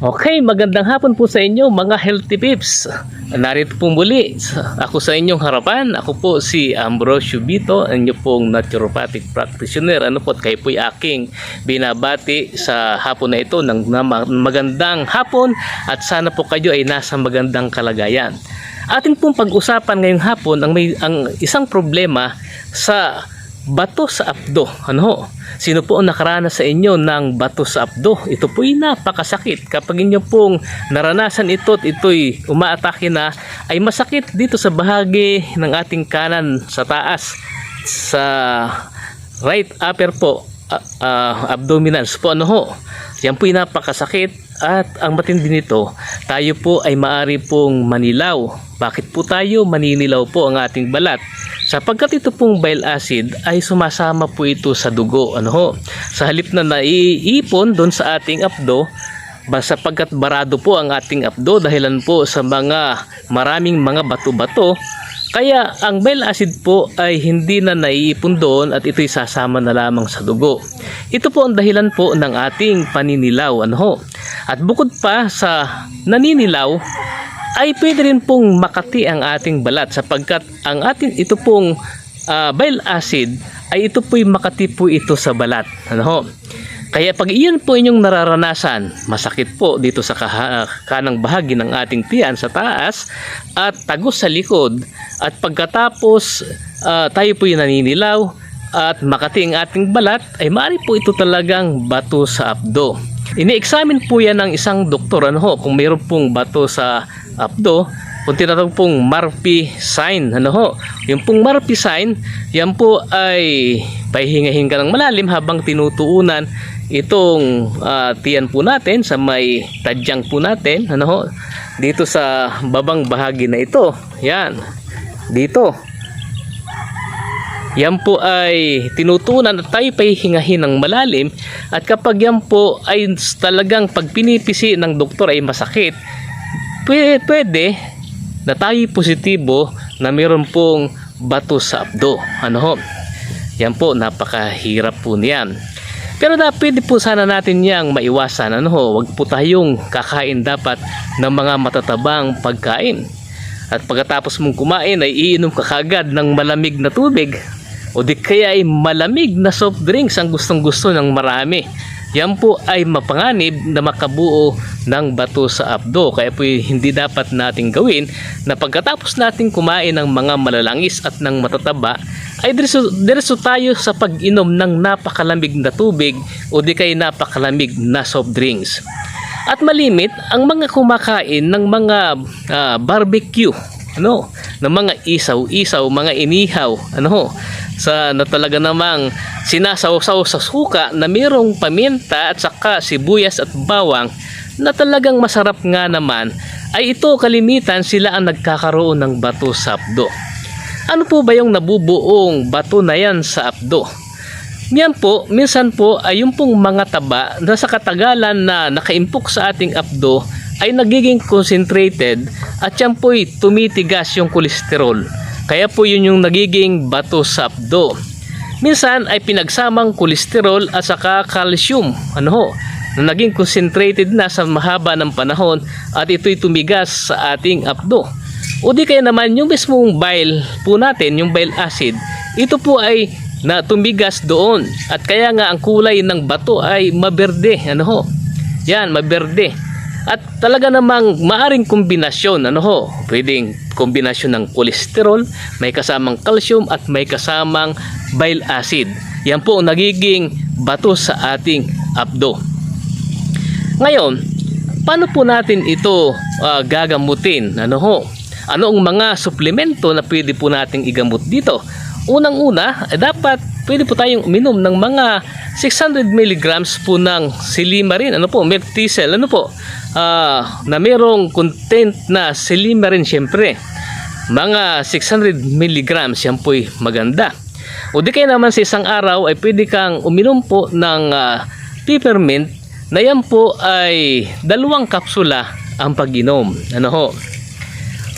Okay, magandang hapon po sa inyo mga healthy pips. Narito po muli ako sa inyong harapan. Ako po si Ambrosio Bito, inyo pong naturopathic practitioner. Ano po, kayo po'y aking binabati sa hapon na ito ng magandang hapon at sana po kayo ay nasa magandang kalagayan. Atin pong pag-usapan ngayong hapon ang may ang isang problema sa bato sa abdo. Ano ho? Sino po ang nakaranas sa inyo ng bato sa abdo? Ito po'y napakasakit. Kapag inyo pong naranasan ito at ito'y umaatake na, ay masakit dito sa bahagi ng ating kanan sa taas. Sa right upper po, ah, ah, abdominals po. Ano ho? Yan po'y napakasakit at ang matindi nito, tayo po ay maari pong manilaw. Bakit po tayo maninilaw po ang ating balat? Sapagkat ito pong bile acid ay sumasama po ito sa dugo. Ano ho? Sa halip na naiipon doon sa ating apdo, ba sapagkat barado po ang ating apdo dahilan po sa mga maraming mga bato-bato, kaya ang bile acid po ay hindi na naiipon doon at ito'y sasama na lamang sa dugo. Ito po ang dahilan po ng ating paninilaw. Ano ho? At bukod pa sa naninilaw, ay pwede rin pong makati ang ating balat sapagkat ang ating ito pong ah, bile acid ay ito po'y makati po ito sa balat. Ano ho? Kaya pag iyon po inyong nararanasan, masakit po dito sa kaha- kanang bahagi ng ating tiyan sa taas at tagos sa likod at pagkatapos ah, tayo po'y naninilaw at makati ang ating balat ay maaari po ito talagang bato sa abdo. Ini-examine po yan ng isang doktor ano ho, kung mayroon pong bato sa abdo, kung tinatawag pong Murphy sign, ano ho. Yung pong Murphy sign, yan po ay pahihinga-hinga ng malalim habang tinutuunan itong ah, tiyan po natin sa may tadyang po natin, ano ho. Dito sa babang bahagi na ito. Yan. Dito. Yan po ay tinutunan at tayo pahihingahin ng malalim at kapag yan po ay talagang pag pinipisi ng doktor ay masakit, pwede, pwede na tayo positibo na meron pong bato sa abdo. Ano ho? Yan po, napakahirap po niyan. Pero na pwede po sana natin yang maiwasan. Ano ho? Huwag po tayong kakain dapat ng mga matatabang pagkain. At pagkatapos mong kumain ay iinom ka kagad ng malamig na tubig o di kaya ay malamig na soft drinks ang gustong gusto ng marami. Yan po ay mapanganib na makabuo ng bato sa abdo. Kaya po hindi dapat nating gawin na pagkatapos nating kumain ng mga malalangis at ng matataba ay diretso, diretso tayo sa pag-inom ng napakalamig na tubig o di kaya napakalamig na soft drinks. At malimit ang mga kumakain ng mga ah, barbecue, ano, ng mga isaw-isaw, mga inihaw, ano ho, sa na talaga namang sinasaw-saw sa suka na mayroong paminta at saka sibuyas at bawang na talagang masarap nga naman ay ito kalimitan sila ang nagkakaroon ng bato sa abdo. Ano po ba yung nabubuong bato na yan sa abdo? Yan po, minsan po ay yung pong mga taba na sa katagalan na nakaimpok sa ating abdo ay nagiging concentrated at yan po'y tumitigas yung kolesterol. Kaya po yun yung nagiging bato sa abdo. Minsan ay pinagsamang kolesterol at saka calcium. Ano ho? Na naging concentrated na sa mahaba ng panahon at ito'y tumigas sa ating abdo. O di kaya naman yung mismong bile po natin, yung bile acid, ito po ay na tumigas doon. At kaya nga ang kulay ng bato ay maberde. Ano ho? Yan, maberde. At talaga namang maaring kombinasyon, ano ho, pwedeng kombinasyon ng kolesterol, may kasamang calcium at may kasamang bile acid. Yan po nagiging bato sa ating abdo. Ngayon, paano po natin ito ah, gagamutin? Ano ho? Ano ang mga suplemento na pwede po nating igamot dito? Unang-una, eh, dapat pwede po tayong uminom ng mga 600 milligrams po ng silimarin. Ano po? Merticel. Ano po? Ah, na merong content na silimarin syempre. Mga 600 milligrams, yan po'y maganda. O di kaya naman sa isang araw ay pwede kang uminom po ng ah, peppermint na yan po ay dalawang kapsula ang pag-inom. Ano ho?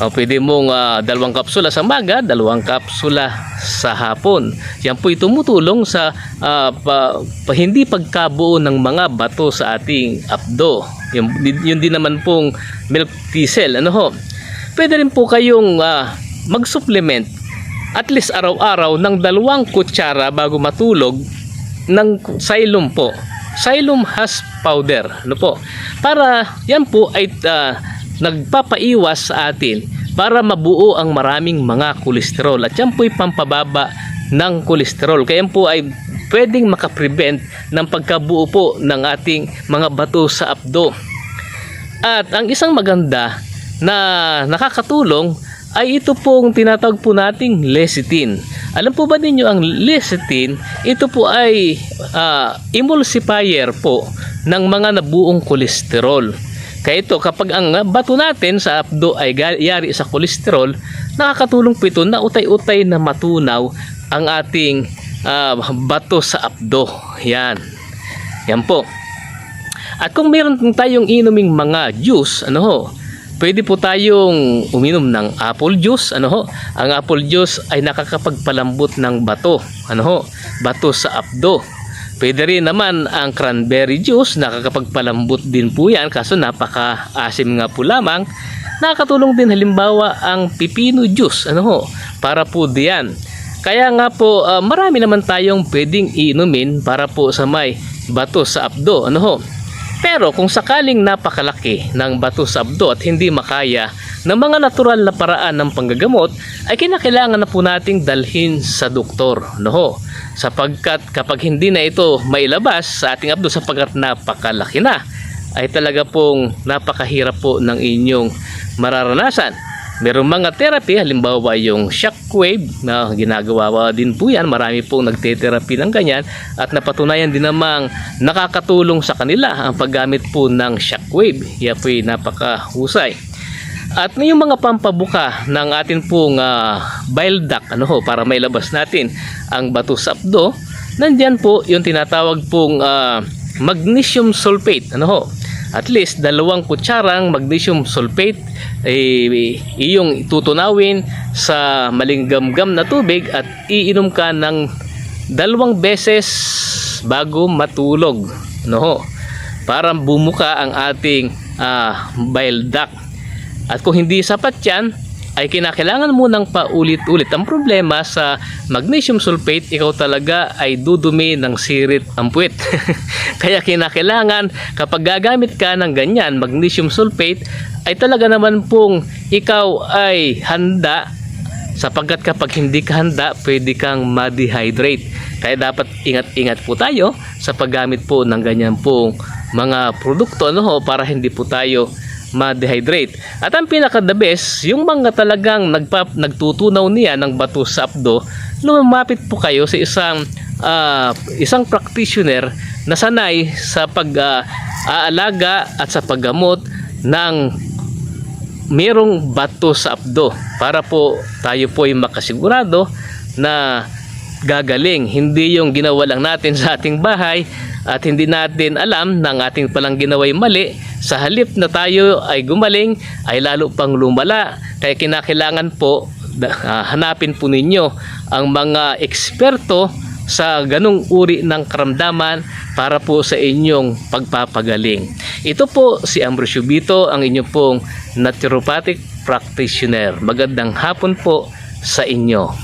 O, pwede mong ah, dalawang kapsula sa maga, dalawang kapsula sa hapon. Yan po tumutulong sa ah, pa, pa- hindi pagkabuo ng mga bato sa ating abdo. Yun, yun din naman pong milk thistle. Ano ho? Pwede rin po kayong ah, mag-supplement at least araw-araw ng dalawang kutsara bago matulog ng xylem po. Xylem has powder, ano po? Para yan po ay ah, nagpapaiwas sa atin para mabuo ang maraming mga kolesterol at yan po ay pampababa ng kolesterol. Kaya po ay pwedeng makaprevent ng pagkabuo po ng ating mga bato sa abdo. At ang isang maganda na nakakatulong ay ito pong tinatawag po nating lecithin. Alam po ba ninyo ang lecithin? Ito po ay ah, emulsifier po ng mga nabuong kolesterol. Kaya ito, kapag ang bato natin sa abdo ay yari sa kolesterol, nakakatulong po ito na utay-utay na matunaw ang ating ah, bato sa abdo. Yan. Yan po. At kung meron tayong inuming mga juice, ano ho, pwede po tayong uminom ng apple juice, ano ho. Ang apple juice ay nakakapagpalambot ng bato, ano ho, bato sa abdo. Pwede rin naman ang cranberry juice, nakakapagpalambot din po yan, kaso napaka-asim nga po lamang. Nakakatulong din halimbawa ang pipino juice, ano ho, para po diyan. Kaya nga po, ah, marami naman tayong pwedeng iinumin para po sa may bato sa abdo, ano ho. Pero kung sakaling napakalaki ng bato sa abdo at hindi makaya ng mga natural na paraan ng panggagamot, ay kinakailangan na po nating dalhin sa doktor. No ho? Sapagkat kapag hindi na ito mailabas sa ating abdo sapagkat napakalaki na, ay talaga pong napakahirap po ng inyong mararanasan. Merong mga therapy, halimbawa yung shockwave na ginagawa din po yan. Marami pong nagte-therapy ng ganyan at napatunayan din namang nakakatulong sa kanila ang paggamit po ng shockwave. Yan po ay napakahusay. At may yung mga pampabuka ng atin pong ah, bile duct ano ho, para mailabas natin ang bato sa abdo. Nandyan po yung tinatawag pong ah, magnesium sulfate. Ano ho? At least dalawang kutsarang magnesium sulfate eh, iyong tutunawin sa malinggam-gam na tubig at iinom ka ng dalawang beses bago matulog. No ho? Para bumuka ang ating ah, bile duct. At kung hindi sapat yan, ay kinakailangan mo ng paulit-ulit. Ang problema sa magnesium sulfate, ikaw talaga ay dudumi ng sirit ang puwet. Kaya kinakailangan kapag gagamit ka ng ganyan, magnesium sulfate, ay talaga naman pong ikaw ay handa sapagkat kapag hindi ka handa, pwede kang ma-dehydrate. Kaya dapat ingat-ingat po tayo sa paggamit po ng ganyan pong mga produkto ho, para hindi po tayo ma-dehydrate. At ang pinaka the best, yung mga talagang nagpa, nagtutunaw niya ng bato sa abdo, lumapit po kayo sa isang ah, isang practitioner na sanay sa pag-aalaga at sa paggamot ng merong bato sa abdo para po tayo po ay makasigurado na gagaling. Hindi yung ginawa lang natin sa ating bahay at hindi natin alam na ang ating palang ginaway mali. Sa halip na tayo ay gumaling, ay lalo pang lumala. Kaya kinakailangan po, ah, hanapin po ninyo ang mga eksperto sa ganong uri ng karamdaman para po sa inyong pagpapagaling. Ito po si Ambrosio Bito, ang inyong pong naturopathic practitioner. Magandang hapon po sa inyo.